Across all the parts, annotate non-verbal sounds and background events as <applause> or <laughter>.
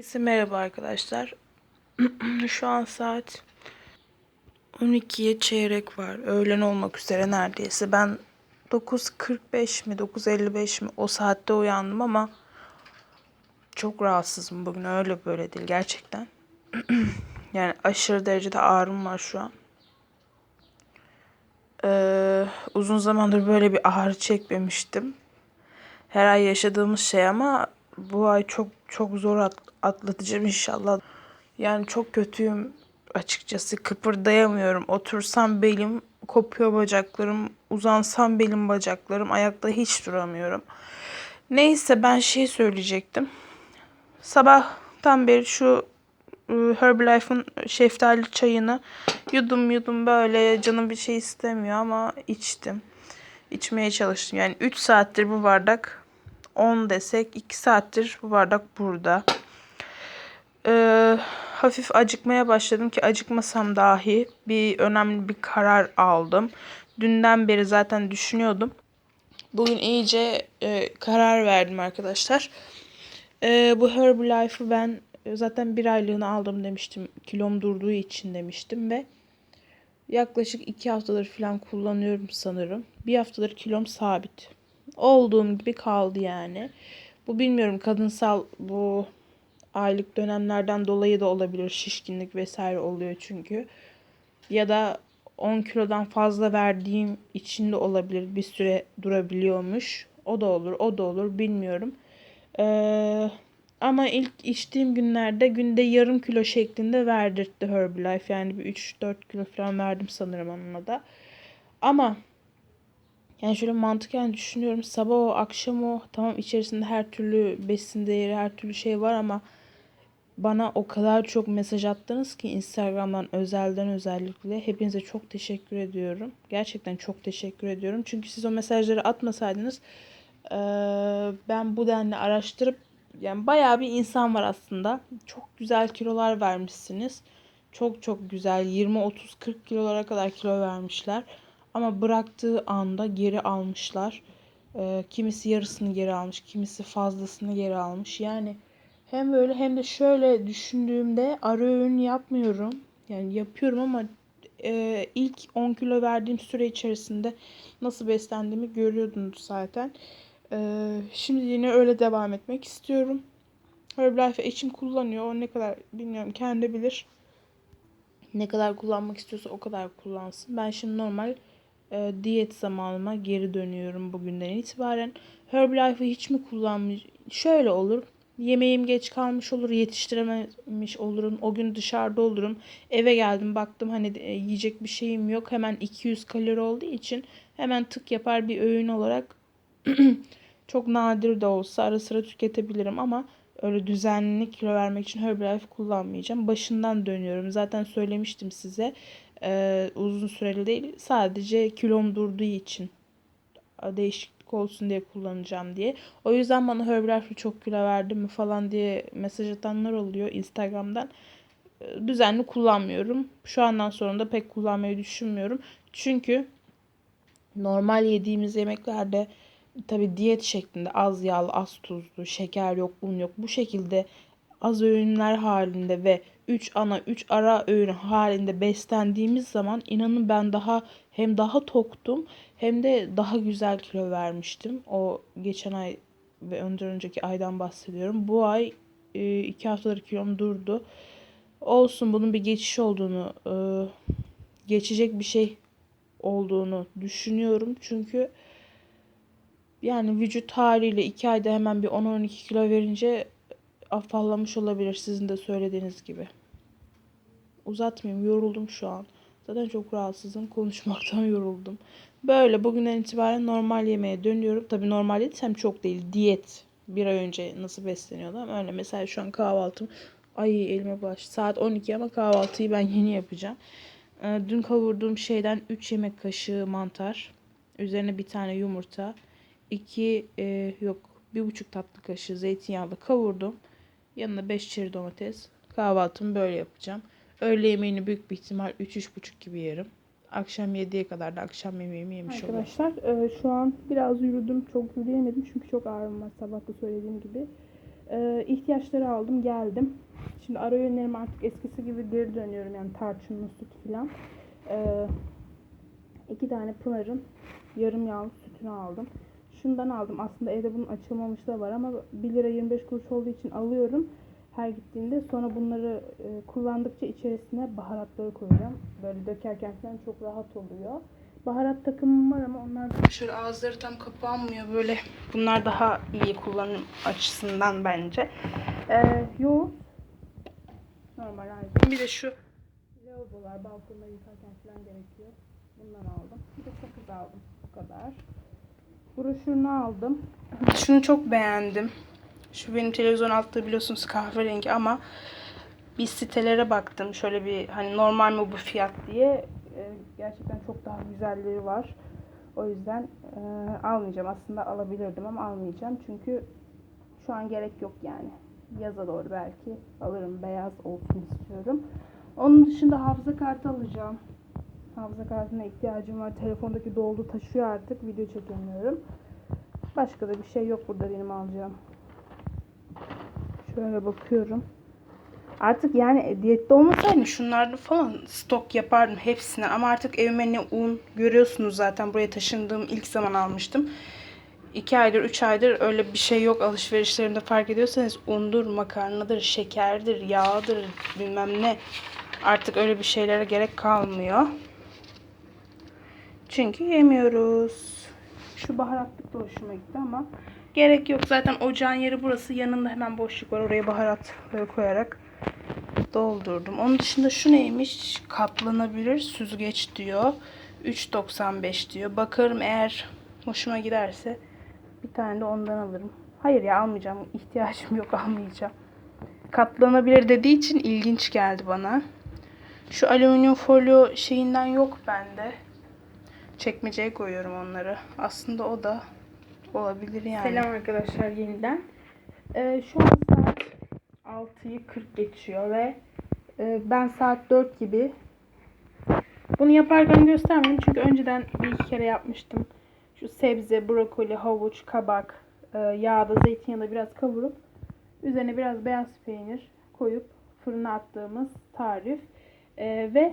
Herkese merhaba arkadaşlar. <clears throat> Şu an saat 12'ye çeyrek var. Öğlen olmak üzere neredeyse. Ben 9.45 mi 9.55 mi o saatte uyandım ama çok rahatsızım bugün öyle böyle değil gerçekten. <clears throat> yani aşırı derecede ağrım var şu an. Ee, uzun zamandır böyle bir ağrı çekmemiştim. Her ay yaşadığımız şey ama bu ay çok çok zor atlatacağım inşallah. Yani çok kötüyüm açıkçası. Kıpırdayamıyorum. Otursam belim kopuyor bacaklarım. Uzansam belim bacaklarım. Ayakta hiç duramıyorum. Neyse ben şey söyleyecektim. Sabahtan beri şu e, Herbalife'ın şeftali çayını yudum yudum böyle canım bir şey istemiyor ama içtim. İçmeye çalıştım. Yani 3 saattir bu bardak 10 desek 2 saattir bu bardak burada. Ee, hafif acıkmaya başladım ki acıkmasam dahi bir önemli bir karar aldım. Dünden beri zaten düşünüyordum. Bugün iyice e, karar verdim arkadaşlar. E, bu Herbalife'ı ben zaten bir aylığını aldım demiştim. Kilom durduğu için demiştim ve yaklaşık iki haftadır falan kullanıyorum sanırım. Bir haftadır kilom sabit. Olduğum gibi kaldı yani. Bu bilmiyorum kadınsal bu aylık dönemlerden dolayı da olabilir. Şişkinlik vesaire oluyor çünkü. Ya da 10 kilodan fazla verdiğim için de olabilir. Bir süre durabiliyormuş. O da olur, o da olur bilmiyorum. Ee, ama ilk içtiğim günlerde günde yarım kilo şeklinde verdirtti Herbalife. Yani bir 3-4 kilo falan verdim sanırım onunla da. Ama yani şöyle mantıken düşünüyorum. Sabah o, akşam o. Tamam içerisinde her türlü besin değeri, her türlü şey var ama bana o kadar çok mesaj attınız ki Instagram'dan özelden özellikle. Hepinize çok teşekkür ediyorum. Gerçekten çok teşekkür ediyorum. Çünkü siz o mesajları atmasaydınız ben bu denli araştırıp yani bayağı bir insan var aslında. Çok güzel kilolar vermişsiniz. Çok çok güzel 20 30 40 kilolara kadar kilo vermişler. Ama bıraktığı anda geri almışlar. Kimisi yarısını geri almış, kimisi fazlasını geri almış. Yani hem böyle hem de şöyle düşündüğümde ara öğün yapmıyorum. Yani yapıyorum ama e, ilk 10 kilo verdiğim süre içerisinde nasıl beslendiğimi görüyordunuz zaten. E, şimdi yine öyle devam etmek istiyorum. Herbalife içim kullanıyor. O ne kadar bilmiyorum kendi bilir. Ne kadar kullanmak istiyorsa o kadar kullansın. Ben şimdi normal e, diyet zamanıma geri dönüyorum bugünden itibaren. Herbalife'ı hiç mi kullanmış? Şöyle olur. Yemeğim geç kalmış olur, yetiştirememiş olurum. O gün dışarıda olurum. Eve geldim baktım hani e, yiyecek bir şeyim yok. Hemen 200 kalori olduğu için hemen tık yapar bir öğün olarak <clears throat> çok nadir de olsa ara sıra tüketebilirim ama öyle düzenli kilo vermek için Herbalife kullanmayacağım. Başından dönüyorum. Zaten söylemiştim size. Ee, uzun süreli değil. Sadece kilom durduğu için değişiklik olsun diye kullanacağım diye. O yüzden bana Herbalife çok kilo verdi mi falan diye mesaj atanlar oluyor Instagram'dan. Ee, düzenli kullanmıyorum. Şu andan sonra da pek kullanmayı düşünmüyorum. Çünkü normal yediğimiz yemeklerde tabi diyet şeklinde az yağlı, az tuzlu, şeker yok, un yok. Bu şekilde az öğünler halinde ve 3 ana 3 ara öğün halinde beslendiğimiz zaman inanın ben daha hem daha toktum hem de daha güzel kilo vermiştim. O geçen ay ve önceden önceki aydan bahsediyorum. Bu ay e, iki haftadır kilom durdu. Olsun bunun bir geçiş olduğunu, e, geçecek bir şey olduğunu düşünüyorum. Çünkü yani vücut haliyle iki ayda hemen bir 10-12 kilo verince afallamış olabilir sizin de söylediğiniz gibi. Uzatmayayım yoruldum şu an. Zaten çok rahatsızım. Konuşmaktan <laughs> yoruldum. Böyle bugünden itibaren normal yemeğe dönüyorum. Tabi normal yediysem çok değil. Diyet. Bir ay önce nasıl besleniyordum. Öyle mesela şu an kahvaltım. Ay elime baş. Saat 12 ama kahvaltıyı ben <laughs> yeni yapacağım. Ee, dün kavurduğum şeyden 3 yemek kaşığı mantar. Üzerine bir tane yumurta. 2 e, yok bir buçuk tatlı kaşığı zeytinyağlı kavurdum. Yanına 5 çeri domates. Kahvaltımı böyle yapacağım. Öğle yemeğini büyük bir ihtimal 3-3.30 gibi yerim. Akşam 7'ye kadar da akşam yemeğimi yemiş olurum. Arkadaşlar e, şu an biraz yürüdüm. Çok yürüyemedim çünkü çok ağrım var sabah da söylediğim gibi. Ee, ihtiyaçları aldım geldim. Şimdi ara öğünlerime artık eskisi gibi geri dönüyorum yani tarçınlı süt falan. Ee, iki tane Pınar'ın yarım yağlı sütünü aldım. Şundan aldım. Aslında evde bunun açılmamış da var ama 1 lira 25 kuruş olduğu için alıyorum her gittiğinde. Sonra bunları e, kullandıkça içerisine baharatları koyacağım. Böyle dökerken falan çok rahat oluyor. Baharat takımım var ama onlar şöyle ağızları tam kapanmıyor böyle. Bunlar daha iyi kullanım açısından bence. Ee, yoğurt. Normal halde. Bir de şu lavabolar balkonda yıkarken falan gerekiyor. Bundan aldım. Bir de sakız aldım. Bu kadar. Broşürünü aldım. Şunu çok beğendim. Şu benim televizyon altta biliyorsunuz kahverengi ama bir sitelere baktım. Şöyle bir hani normal mi bu fiyat diye. Ee, gerçekten çok daha güzelleri var. O yüzden e, almayacağım. Aslında alabilirdim ama almayacağım. Çünkü şu an gerek yok yani. Yaza doğru belki alırım. Beyaz olsun istiyorum. Onun dışında hafıza kartı alacağım. Hafıza kartına ihtiyacım var. Telefondaki doldu taşıyor artık. Video çekemiyorum. Başka da bir şey yok burada benim alacağım. Şöyle bakıyorum. Artık yani diyette olmasaydım şunlardan falan stok yapardım hepsini. Ama artık evime ne un görüyorsunuz zaten buraya taşındığım ilk zaman almıştım. 2 aydır 3 aydır öyle bir şey yok alışverişlerimde fark ediyorsanız undur, makarnadır, şekerdir, yağdır bilmem ne. Artık öyle bir şeylere gerek kalmıyor. Çünkü yemiyoruz. Şu baharatlık da hoşuma gitti ama gerek yok. Zaten ocağın yeri burası. Yanında hemen boşluk var. Oraya baharatları koyarak doldurdum. Onun dışında şu neymiş? Katlanabilir süzgeç diyor. 3.95 diyor. Bakarım eğer hoşuma giderse bir tane de ondan alırım. Hayır ya almayacağım. İhtiyacım yok almayacağım. Katlanabilir dediği için ilginç geldi bana. Şu alüminyum folyo şeyinden yok bende. Çekmeceye koyuyorum onları. Aslında o da olabilir yani. Selam arkadaşlar yeniden. Ee, şu an saat 6'yı 40 geçiyor ve e, ben saat 4 gibi bunu yaparken göstermedim çünkü önceden bir iki kere yapmıştım. Şu sebze, brokoli, havuç, kabak, e, yağda, zeytinyağında biraz kavurup üzerine biraz beyaz peynir koyup fırına attığımız tarif. E, ve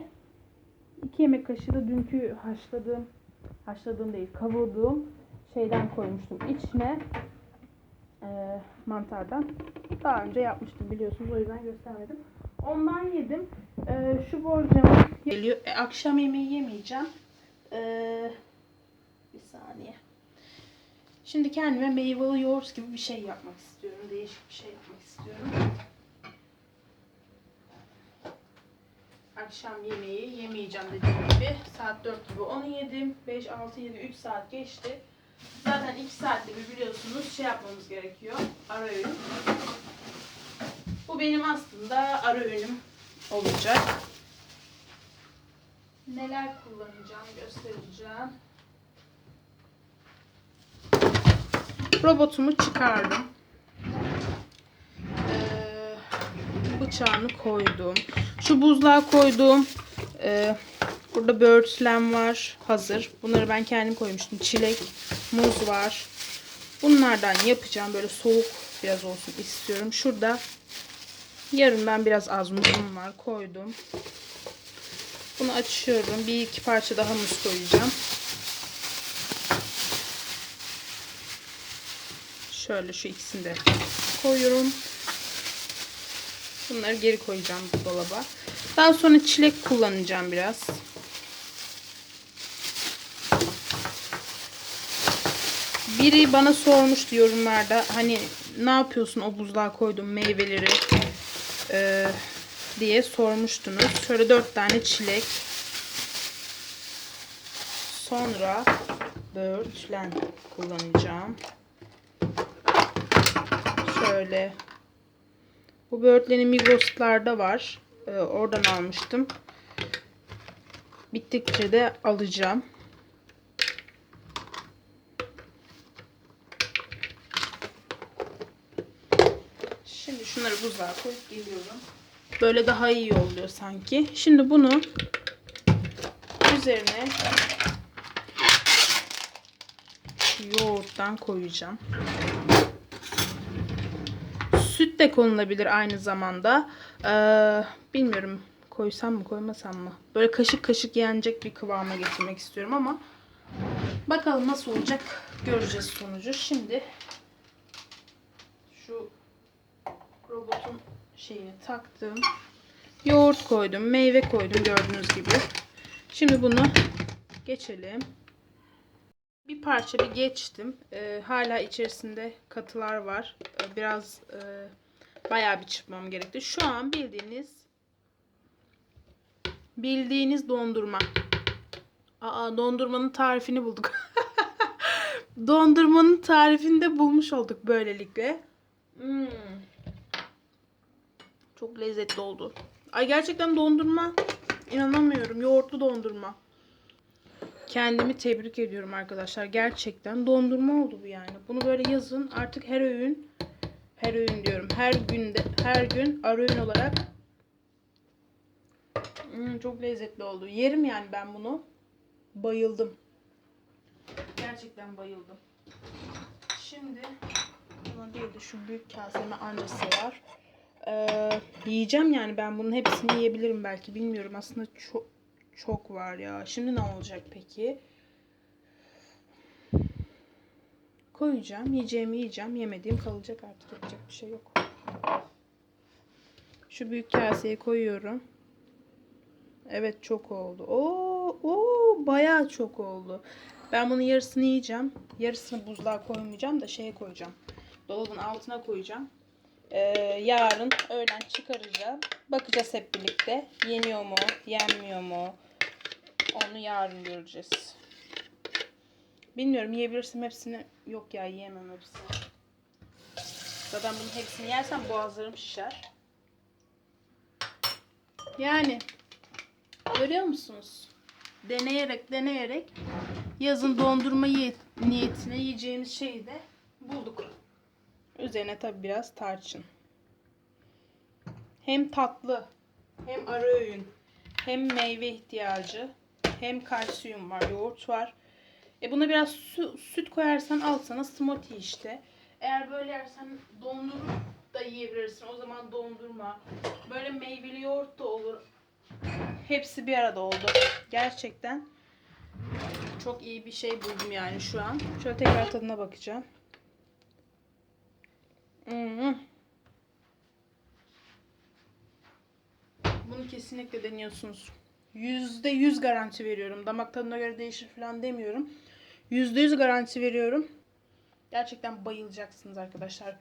2 yemek kaşığı da dünkü haşladığım, haşladığım değil kavurduğum şeyden koymuştum içine e, mantardan. Daha önce yapmıştım biliyorsunuz o yüzden göstermedim. Ondan yedim. E, şu borcamı geliyor. E, akşam yemeği yemeyeceğim. E, bir saniye. Şimdi kendime meyveli yoğurt gibi bir şey yapmak istiyorum. Değişik bir şey yapmak istiyorum. Akşam yemeği yemeyeceğim dediğim gibi. Saat 4 gibi onu yedim. 5, 6, 7, 3 saat geçti. Zaten 2 saatte bir biliyorsunuz şey yapmamız gerekiyor. Ara öğün. Bu benim aslında ara öğünüm olacak. Neler kullanacağım göstereceğim. Robotumu çıkardım. Ee, bıçağını koydum. Şu buzluğa koydum. Ee, burada böğürtlen var hazır. Bunları ben kendim koymuştum. Çilek, muz var. Bunlardan yapacağım. Böyle soğuk biraz olsun istiyorum. Şurada yarımdan biraz az muzum var. Koydum. Bunu açıyorum. Bir iki parça daha muz koyacağım. Şöyle şu ikisini de koyuyorum. Bunları geri koyacağım bu dolaba. Daha sonra çilek kullanacağım biraz. Biri bana sormuştu yorumlarda hani ne yapıyorsun o buzluğa koyduğum meyveleri e, diye sormuştunuz. Şöyle dört tane çilek. Sonra böğürtlen kullanacağım. Şöyle. Bu böğürtleni Migros'larda var. Ee, oradan almıştım. Bittikçe de alacağım. Şimdi şunları buzluğa koyup geliyorum. Böyle daha iyi oluyor sanki. Şimdi bunu üzerine yoğurttan koyacağım. Süt de konulabilir aynı zamanda. Ee, bilmiyorum koysam mı koymasam mı? Böyle kaşık kaşık yenecek bir kıvama getirmek istiyorum ama bakalım nasıl olacak göreceğiz sonucu. Şimdi şu robotun şeyini taktım. Yoğurt koydum, meyve koydum gördüğünüz gibi. Şimdi bunu geçelim. Bir parça bir geçtim. Ee, hala içerisinde katılar var. Ee, biraz e, bayağı bir çırpmam gerekti. Şu an bildiğiniz bildiğiniz dondurma. Aa dondurmanın tarifini bulduk. <laughs> dondurmanın tarifini de bulmuş olduk böylelikle. Hmm. Çok lezzetli oldu. Ay gerçekten dondurma. İnanamıyorum. Yoğurtlu dondurma. Kendimi tebrik ediyorum arkadaşlar. Gerçekten dondurma oldu bu yani. Bunu böyle yazın. Artık her öğün her öğün diyorum. Her günde her gün ara öğün olarak Hmm, çok lezzetli oldu. Yerim yani ben bunu. Bayıldım. Gerçekten bayıldım. Şimdi buna değil de şu büyük kaseme ancası var. Ee, yiyeceğim yani ben bunun hepsini yiyebilirim belki bilmiyorum. Aslında çok çok var ya. Şimdi ne olacak peki? Koyacağım. Yiyeceğimi yiyeceğim. Yemediğim kalacak artık. Yapacak bir şey yok. Şu büyük kaseye koyuyorum. Evet çok oldu. Oo, oo bayağı çok oldu. Ben bunun yarısını yiyeceğim. Yarısını buzluğa koymayacağım da şeye koyacağım. Dolabın altına koyacağım. Ee, yarın öğlen çıkaracağım. Bakacağız hep birlikte. Yeniyor mu, yenmiyor mu? Onu yarın göreceğiz. Bilmiyorum yiyebilirsem hepsini. Yok ya yiyemem hepsini. Zaten bunun hepsini yersem boğazlarım şişer. Yani görüyor musunuz? Deneyerek deneyerek yazın dondurma niyetine yiyeceğimiz şeyi de bulduk. Üzerine tabi biraz tarçın. Hem tatlı, hem ara öğün, hem meyve ihtiyacı, hem kalsiyum var, yoğurt var. E buna biraz su, süt koyarsan al sana smoothie işte. Eğer böyle yersen dondurup da yiyebilirsin. O zaman dondurma. Böyle meyveli yoğurt da olur. Hepsi bir arada oldu. Gerçekten çok iyi bir şey buldum yani şu an. Şöyle tekrar tadına bakacağım. Bunu kesinlikle deniyorsunuz. Yüzde yüz garanti veriyorum. Damak tadına göre değişir falan demiyorum. Yüzde yüz garanti veriyorum. Gerçekten bayılacaksınız arkadaşlar.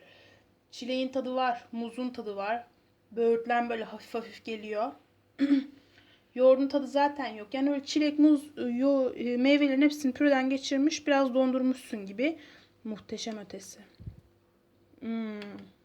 Çileğin tadı var. Muzun tadı var. Böğürtlen böyle hafif hafif geliyor. <clears throat> Yoğurdun tadı zaten yok. Yani öyle çilek, muz, yo, e, meyvelerin hepsini püreden geçirmiş. Biraz dondurmuşsun gibi. Muhteşem ötesi. Hmm.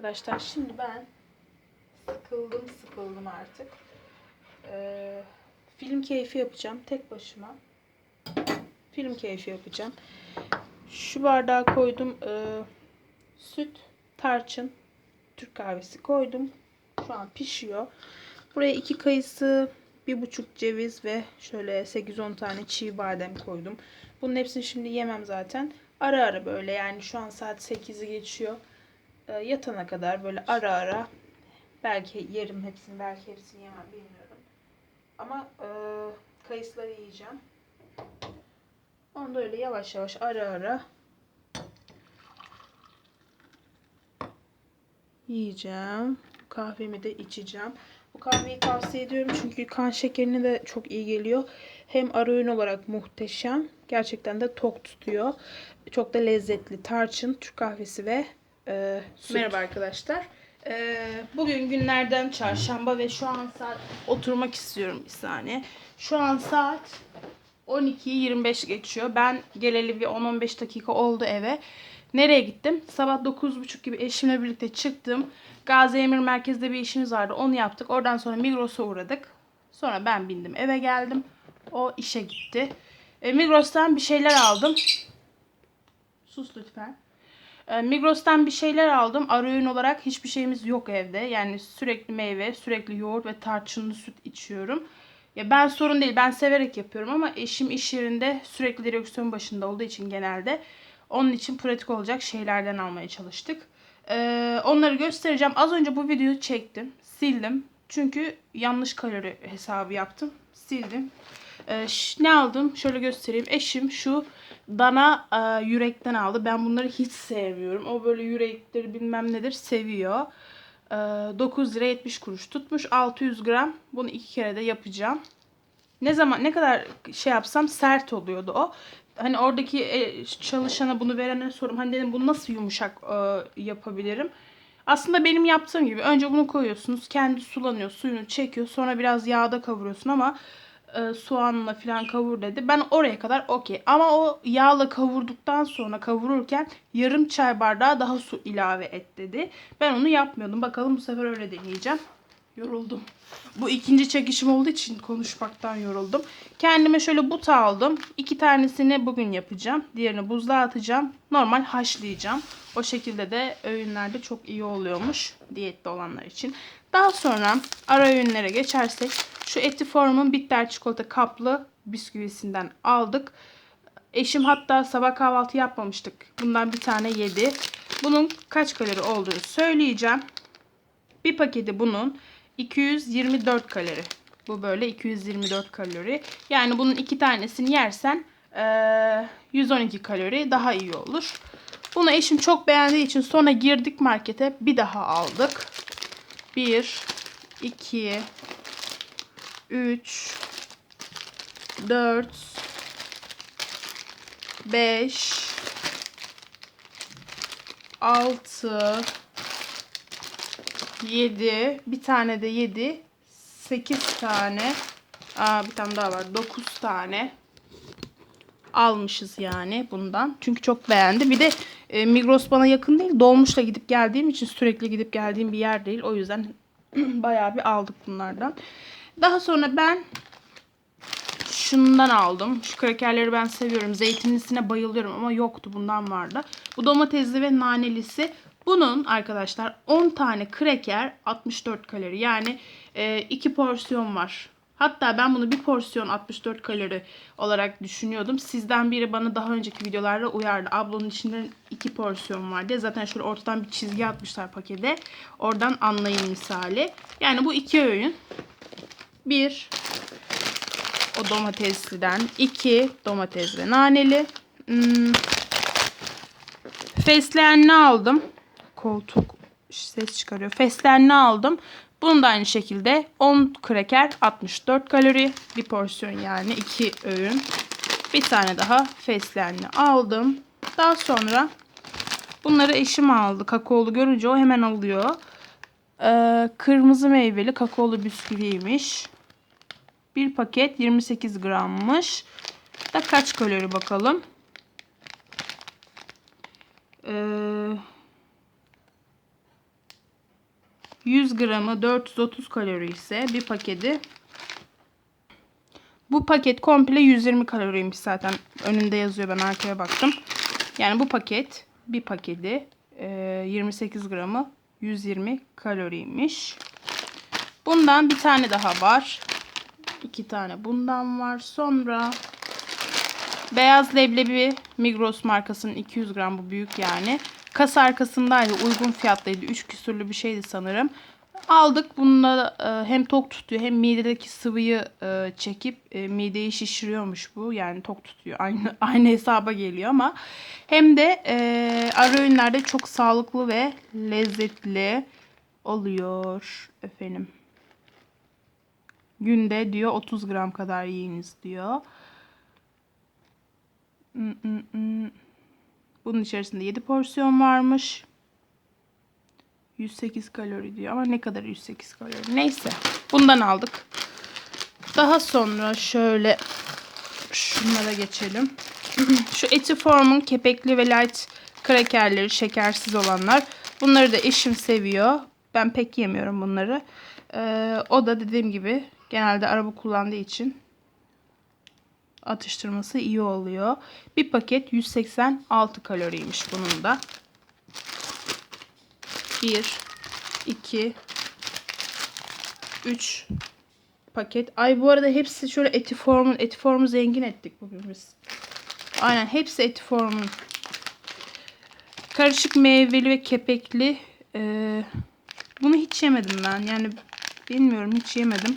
Arkadaşlar şimdi ben sıkıldım sıkıldım artık. Ee, film keyfi yapacağım tek başıma. Film keyfi yapacağım. Şu bardağa koydum e, süt, tarçın, Türk kahvesi koydum. Şu an pişiyor. Buraya iki kayısı, bir buçuk ceviz ve şöyle 8-10 tane çiğ badem koydum. Bunun hepsini şimdi yemem zaten. Ara ara böyle yani şu an saat 8'i geçiyor. Ee, yatana kadar böyle ara ara belki yerim hepsini belki hepsini yemem bilmiyorum. Ama e, kayısıları yiyeceğim. Onu da öyle yavaş yavaş ara ara yiyeceğim. Kahvemi de içeceğim. Bu kahveyi tavsiye ediyorum çünkü kan şekerine de çok iyi geliyor. Hem ara öğün olarak muhteşem. Gerçekten de tok tutuyor. Çok da lezzetli. Tarçın, Türk kahvesi ve e, süt. Merhaba arkadaşlar. E, bugün günlerden çarşamba ve şu an saat oturmak istiyorum bir saniye. Şu an saat 12'yi 25 geçiyor. Ben geleli bir 10-15 dakika oldu eve. Nereye gittim? Sabah 9.30 gibi eşimle birlikte çıktım. Gazi Emir Merkez'de bir işimiz vardı. Onu yaptık. Oradan sonra Migros'a uğradık. Sonra ben bindim eve geldim. O işe gitti. E, Migros'tan bir şeyler aldım. Sus lütfen. E, Migros'tan bir şeyler aldım. Ara öğün olarak hiçbir şeyimiz yok evde. Yani sürekli meyve, sürekli yoğurt ve tarçınlı süt içiyorum. Ya ben sorun değil. Ben severek yapıyorum ama eşim iş yerinde sürekli direksiyon başında olduğu için genelde onun için pratik olacak şeylerden almaya çalıştık. Ee, onları göstereceğim. Az önce bu videoyu çektim. Sildim. Çünkü yanlış kalori hesabı yaptım. Sildim. Ee, ne aldım? Şöyle göstereyim. Eşim şu dana e, yürekten aldı. Ben bunları hiç sevmiyorum. O böyle yürekleri bilmem nedir seviyor. Ee, 9 lira 70 kuruş tutmuş. 600 gram. Bunu iki kere de yapacağım. Ne zaman ne kadar şey yapsam sert oluyordu o. Hani oradaki e, çalışana bunu verene sorum. Hani dedim bunu nasıl yumuşak e, yapabilirim? Aslında benim yaptığım gibi önce bunu koyuyorsunuz. Kendi sulanıyor, suyunu çekiyor. Sonra biraz yağda kavuruyorsun ama e, soğanla falan kavur dedi. Ben oraya kadar okey. Ama o yağla kavurduktan sonra kavururken yarım çay bardağı daha su ilave et dedi. Ben onu yapmıyordum. Bakalım bu sefer öyle deneyeceğim. Yoruldum. Bu ikinci çekişim olduğu için konuşmaktan yoruldum. Kendime şöyle but aldım. İki tanesini bugün yapacağım. Diğerini buzluğa atacağım. Normal haşlayacağım. O şekilde de öğünlerde çok iyi oluyormuş. Diyette olanlar için. Daha sonra ara öğünlere geçersek şu Etiform'un bitter çikolata kaplı bisküvisinden aldık. Eşim hatta sabah kahvaltı yapmamıştık. Bundan bir tane yedi. Bunun kaç kalori olduğunu söyleyeceğim. Bir paketi bunun 224 kalori. Bu böyle 224 kalori. Yani bunun iki tanesini yersen eee, 112 kalori daha iyi olur. Bunu eşim çok beğendiği için sonra girdik markete bir daha aldık. 1, 2, 3, 4, 5, 6, 7. Bir tane de 7. 8 tane. Aa, bir tane daha var. 9 tane. Almışız yani bundan. Çünkü çok beğendi. Bir de e, Migros bana yakın değil. Dolmuşla gidip geldiğim için sürekli gidip geldiğim bir yer değil. O yüzden <clears throat> bayağı bir aldık bunlardan. Daha sonra ben şundan aldım. Şu krakerleri ben seviyorum. Zeytinlisine bayılıyorum ama yoktu. Bundan vardı. Bu domatesli ve nanelisi. Bunun arkadaşlar 10 tane kraker 64 kalori. Yani 2 porsiyon var. Hatta ben bunu bir porsiyon 64 kalori olarak düşünüyordum. Sizden biri bana daha önceki videolarda uyardı. Ablanın içinde 2 porsiyon var diye. Zaten şöyle ortadan bir çizgi atmışlar pakete. Oradan anlayın misali. Yani bu iki öğün. Bir o domatesliden. iki domates ve naneli. Hmm. Fesleğenli aldım. Koltuk ses çıkarıyor. Fesleğenli aldım. Bunu da aynı şekilde 10 kreker 64 kalori. Bir porsiyon yani 2 öğün. Bir tane daha fesleğenli aldım. Daha sonra bunları eşim aldı. Kakaolu görünce o hemen alıyor. Ee, kırmızı meyveli kakaolu bisküviymiş. Bir paket 28 grammış. Da kaç kalori bakalım. Ee, 100 gramı 430 kalori ise bir paketi bu paket komple 120 kaloriymiş zaten. Önünde yazıyor ben arkaya baktım. Yani bu paket bir paketi e, 28 gramı 120 kaloriymiş. Bundan bir tane daha var. İki tane bundan var. Sonra beyaz leblebi Migros markasının 200 gram bu büyük yani. Kasa arkasındaydı. Uygun fiyatlıydı. 3 küsürlü bir şeydi sanırım. Aldık. Bununla e, hem tok tutuyor hem midedeki sıvıyı e, çekip e, mideyi şişiriyormuş bu. Yani tok tutuyor. Aynı <laughs> aynı hesaba geliyor ama hem de e, ara öğünlerde çok sağlıklı ve lezzetli oluyor efendim. Günde diyor 30 gram kadar yiyiniz diyor. Mm, mm, mm. Bunun içerisinde 7 porsiyon varmış. 108 kalori diyor ama ne kadar 108 kalori? Neyse. Bundan aldık. Daha sonra şöyle şunlara geçelim. <clears throat> Şu Etiform'un kepekli ve light krakerleri şekersiz olanlar. Bunları da eşim seviyor. Ben pek yemiyorum bunları. Ee, o da dediğim gibi genelde araba kullandığı için atıştırması iyi oluyor. Bir paket 186 kaloriymiş bunun da. 1 2 3 paket. Ay bu arada hepsi şöyle etiformun etiformu zengin ettik bugün biz. Aynen hepsi etiformun. Karışık meyveli ve kepekli. Ee, bunu hiç yemedim ben. Yani bilmiyorum hiç yemedim.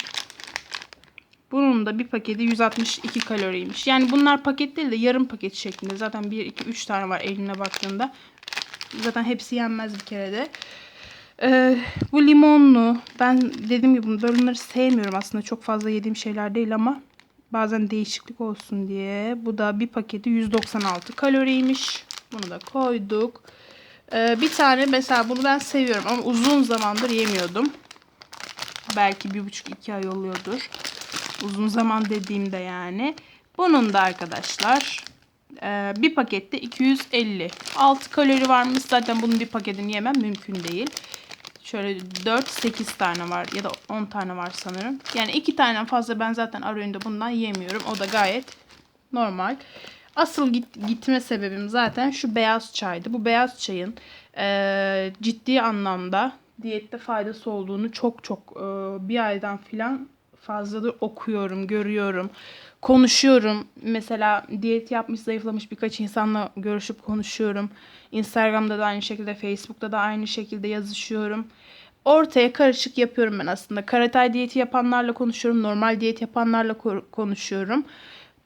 Bunun da bir paketi 162 kaloriymiş. Yani bunlar paket değil de yarım paket şeklinde. Zaten 1, 2, 3 tane var eline baktığında. Zaten hepsi yenmez bir kere de. Ee, bu limonlu. Ben dediğim gibi böyle bunları sevmiyorum aslında. Çok fazla yediğim şeyler değil ama bazen değişiklik olsun diye. Bu da bir paketi 196 kaloriymiş. Bunu da koyduk. Ee, bir tane mesela bunu ben seviyorum ama uzun zamandır yemiyordum. Belki bir buçuk iki ay oluyordur. Uzun zaman dediğimde yani. Bunun da arkadaşlar e, bir pakette 250. 6 kalori varmış. Zaten bunun bir paketini yemem mümkün değil. Şöyle 4-8 tane var ya da 10 tane var sanırım. Yani 2 tane fazla ben zaten ara öğünde bundan yemiyorum. O da gayet normal. Asıl git, gitme sebebim zaten şu beyaz çaydı. Bu beyaz çayın e, ciddi anlamda diyette faydası olduğunu çok çok e, bir aydan filan fazladır okuyorum, görüyorum, konuşuyorum. Mesela diyet yapmış, zayıflamış birkaç insanla görüşüp konuşuyorum. Instagram'da da aynı şekilde, Facebook'ta da aynı şekilde yazışıyorum. Ortaya karışık yapıyorum ben aslında. Karatay diyeti yapanlarla konuşuyorum, normal diyet yapanlarla ko- konuşuyorum.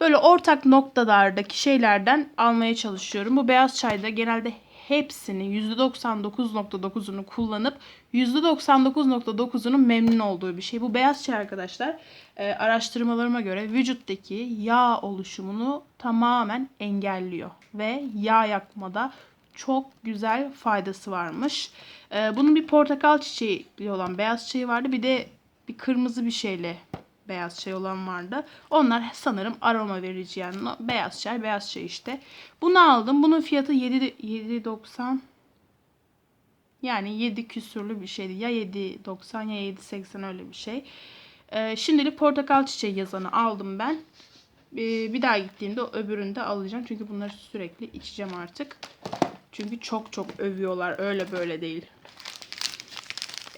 Böyle ortak noktalardaki şeylerden almaya çalışıyorum. Bu beyaz çayda genelde hepsini %99.9'unu kullanıp %99.9'unun memnun olduğu bir şey. Bu beyaz çay arkadaşlar e, araştırmalarıma göre vücuttaki yağ oluşumunu tamamen engelliyor. Ve yağ yakmada çok güzel faydası varmış. E, bunun bir portakal çiçeği olan beyaz çayı vardı. Bir de bir kırmızı bir şeyle beyaz çay olan vardı. Onlar sanırım aroma verici yani beyaz çay, beyaz çay işte. Bunu aldım. Bunun fiyatı 7 7.90 yani 7 küsurlu bir şeydi. Ya 7.90 ya 7.80 öyle bir şey. Ee, şimdilik portakal çiçeği yazanı aldım ben. Ee, bir daha gittiğimde öbürünü de alacağım. Çünkü bunları sürekli içeceğim artık. Çünkü çok çok övüyorlar. Öyle böyle değil.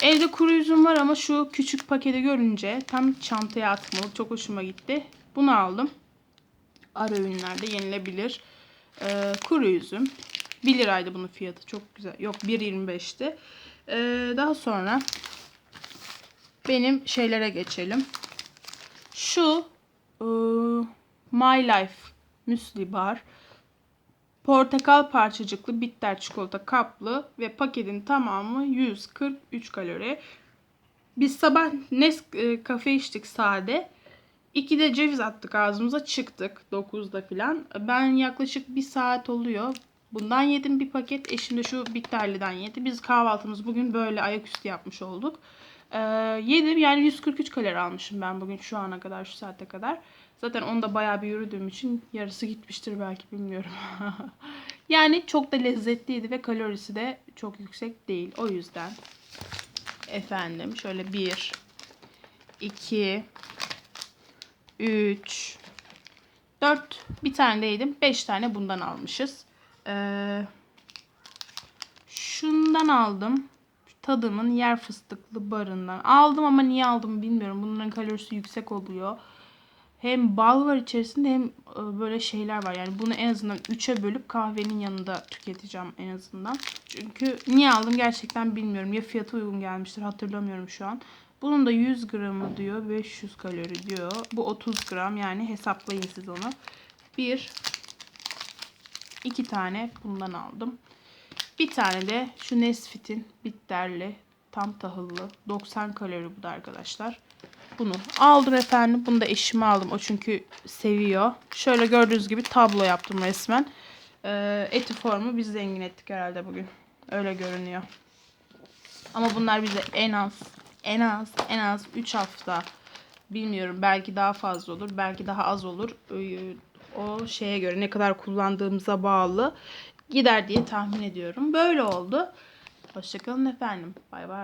Evde kuru üzüm var ama şu küçük paketi görünce tam çantaya atmalı. Çok hoşuma gitti. Bunu aldım. Ara öğünlerde yenilebilir. Ee, kuru üzüm. 1 liraydı bunun fiyatı. Çok güzel. Yok 1.25'ti. Ee, daha sonra benim şeylere geçelim. Şu ıı, My Life Müsli Bar. Portakal parçacıklı bitter çikolata kaplı ve paketin tamamı 143 kalori. Biz sabah Nes e, içtik sade. İki de ceviz attık ağzımıza çıktık 9'da filan. Ben yaklaşık bir saat oluyor. Bundan yedim bir paket. Eşim de şu bitterliden yedi. Biz kahvaltımız bugün böyle ayaküstü yapmış olduk. Ee, yedim yani 143 kalori almışım ben bugün şu ana kadar şu saate kadar. Zaten onda bayağı bir yürüdüğüm için yarısı gitmiştir belki bilmiyorum. <laughs> yani çok da lezzetliydi ve kalorisi de çok yüksek değil. O yüzden efendim şöyle 1 2 3 4 bir tane de yedim. 5 tane bundan almışız. Ee, şundan aldım. Tadımın yer fıstıklı barından. Aldım ama niye aldım bilmiyorum. Bunların kalorisi yüksek oluyor. Hem bal var içerisinde hem e, böyle şeyler var. Yani bunu en azından 3'e bölüp kahvenin yanında tüketeceğim en azından. Çünkü niye aldım gerçekten bilmiyorum. Ya fiyatı uygun gelmiştir hatırlamıyorum şu an. Bunun da 100 gramı diyor 500 kalori diyor. Bu 30 gram yani hesaplayın siz onu. Bir, iki tane bundan aldım. Bir tane de şu Nesfit'in bitterli tam tahıllı 90 kalori bu da arkadaşlar. Bunu aldım efendim. Bunu da eşime aldım. O çünkü seviyor. Şöyle gördüğünüz gibi tablo yaptım resmen. Ee, eti formu biz zengin ettik herhalde bugün. Öyle görünüyor. Ama bunlar bize en az en az en az 3 hafta bilmiyorum belki daha fazla olur belki daha az olur Ee, o şeye göre ne kadar kullandığımıza bağlı gider diye tahmin ediyorum. Böyle oldu. Hoşçakalın efendim. Bay bay.